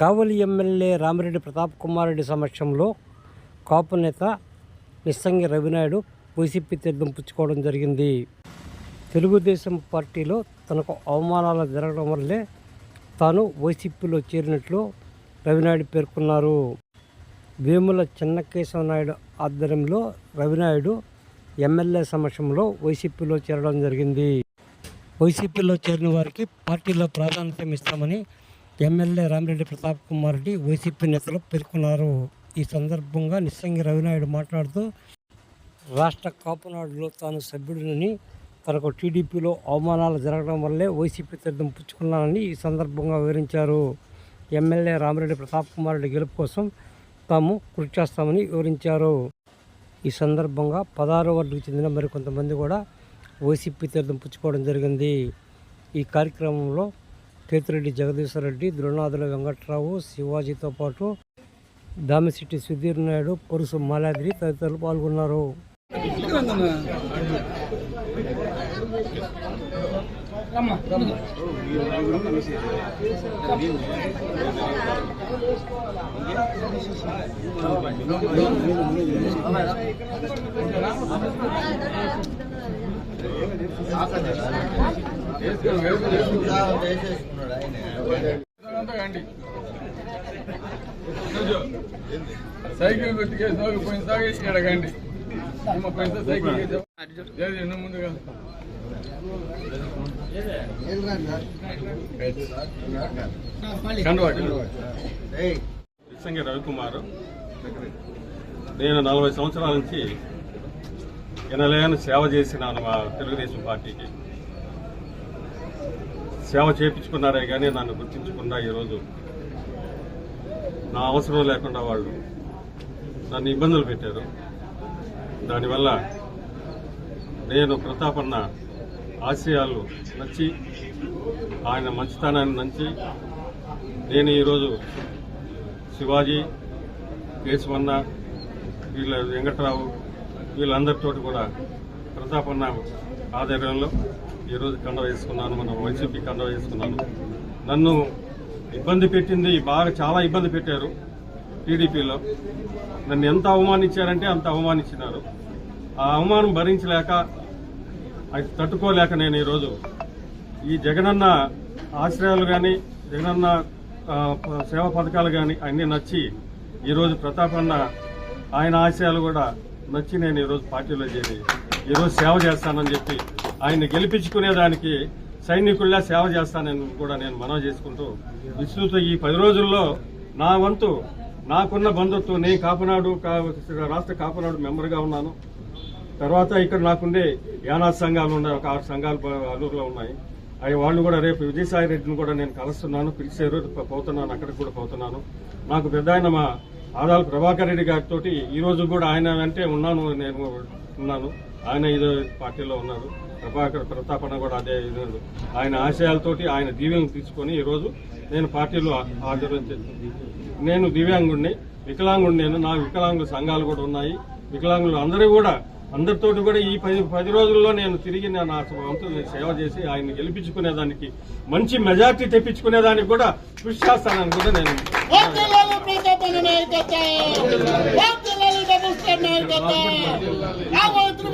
కావలి MLA Ramireddy Pratap Kumar Reddy సమక్షంలో కాపు నేత నిస్సంగి Ravi Naidu YCP తీర్థం పుచ్చుకోవడం జరిగింది. తెలుగుదేశం పార్టీలో తనకు అవమానాలు జరగడం వల్లే తాను వైసీపీలో చేరినట్లు రవినాయుడు పేర్కొన్నారు. వేముల చెన్నకేశవ నాయుడు ఆధ్వర్యంలో రవినాయుడు ఎమ్మెల్యే సమక్షంలో వైసీపీలో చేరడం జరిగింది. వైసీపీలో చేరిన వారికి పార్టీలో ప్రాధాన్యత ఇస్తామని ఎమ్మెల్యే రామిరెడ్డి ప్రతాప్ కుమార్ రెడ్డి వైసీపీ నేతలు పేర్కొన్నారు. ఈ సందర్భంగా నిస్సంగి రవినాయుడు మాట్లాడుతూ రాష్ట్ర కాపునాడులో తాను సభ్యుడినని తనకు టీడీపీలో అవమానాలు జరగడం వల్లే వైసీపీ తీర్థం పుచ్చుకున్నానని ఈ సందర్భంగా వివరించారు. ఎమ్మెల్యే రామిరెడ్డి ప్రతాప్ కుమార్ రెడ్డి గెలుపు కోసం తాము కృషి చేస్తామని వివరించారు. ఈ సందర్భంగా పదహారో వార్డుకు చెందిన మరికొంతమంది కూడా వైసీపీ తీర్థం పుచ్చుకోవడం జరిగింది. ఈ కార్యక్రమంలో కేతిరెడ్డి జగదీశ్వర రెడ్డి ద్రోణాదుల వెంకట్రావు శివాజీతో పాటు దామిశెట్టి సుధీర్ నాయుడు పొరుసు మాలాద్రి తదితరులు పాల్గొన్నారు. సైకిల్ గుర్తుకేసి పోయిన సాగేసి అడగండి పోయిన సైకిల్ ఎన్నో ముందుగా. ఇసంగి రవికుమార్. నేను నలభై సంవత్సరాల నుంచి ఎనలేని సేవ చేసినాను మా తెలుగుదేశం పార్టీకి. సేవ చేయించుకున్నారే కానీ నన్ను గుర్తించకుండా ఈరోజు నా అవసరం లేకుండా వాళ్ళు నన్ను ఇబ్బందులు పెట్టారు. దానివల్ల నేను ప్రతాపన్న ఆశయాలు నచ్చి ఆయన మంచితనాన్ని నచ్చి నేను ఈరోజు శివాజీ కేశవన్న వీళ్ళ వెంకట్రావు వీళ్ళందరితో కూడా ప్రతాపన్న ఆధ్వర్యంలో ఈరోజు కండ వేసుకున్నాను మనం వైసీపీ కండ వేసుకున్నాను. నన్ను ఇబ్బంది పెట్టింది బాగా చాలా ఇబ్బంది పెట్టారు టీడీపీలో. నన్ను ఎంత అవమానించారంటే అంత అవమానించినారు. ఆ అవమానం భరించలేక అది తట్టుకోలేక నేను ఈరోజు ఈ జగనన్న ఆశ్రయాలు కానీ జగనన్న సేవా పథకాలు కానీ అన్నీ నచ్చి ఈరోజు ప్రతాపన్న ఆయన ఆశయాలు కూడా నచ్చి నేను ఈరోజు పార్టీలో చేరి ఈరోజు సేవ చేస్తానని చెప్పి ఆయన్ని గెలిపించుకునేదానికి సైనికుల్లా సేవ చేస్తానని కూడా నేను మనవి చేసుకుంటూ విస్తృత ఈ పది రోజుల్లో నా వంతు నాకున్న బంధుత్వం నేను కాపునాడు రాష్ట్ర కాపునాడు మెంబర్గా ఉన్నాను. తర్వాత ఇక్కడ నాకుండే యానాద్ సంఘాలు ఉన్నాయి ఒక ఆరు సంఘాలు అల్లూరులో ఉన్నాయి. అవి వాళ్ళు కూడా రేపు విజయసాయి రెడ్డిని కూడా నేను కలుస్తున్నాను పిలిచారు పోతున్నాను అక్కడికి కూడా పోతున్నాను. నాకు పెద్ద ఆయన మా ఆదాల ప్రభాకర్ రెడ్డి గారితో ఈ రోజు కూడా ఆయన అంటే ఉన్నాను నేను ఉన్నాను. ఆయన ఇదే పార్టీలో ఉన్నారు. ప్రభాకర్ ప్రతాపన కూడా అదే ఇది ఆయన ఆశయాలతోటి ఆయన దీవెనలు తీసుకొని ఈరోజు నేను పార్టీలో హాజరు నేను దివ్యాంగుడిని వికలాంగుడిని నేను నా వికలాంగుల సంఘాలు కూడా ఉన్నాయి. వికలాంగులు అందరూ కూడా అందరితోటి కూడా ఈ పది పది రోజుల్లో నేను తిరిగి నా నా వంతు సేవ చేసి ఆయన గెలిపించుకునేదానికి మంచి మెజార్టీ తెప్పించుకునేదానికి కూడా కృషి చేస్తానని కూడా నేను ಮುಸ್ಲಿಂ ನಾಯಕತ್ವ ಯಾವ ಮುಸ್ಲಿಂ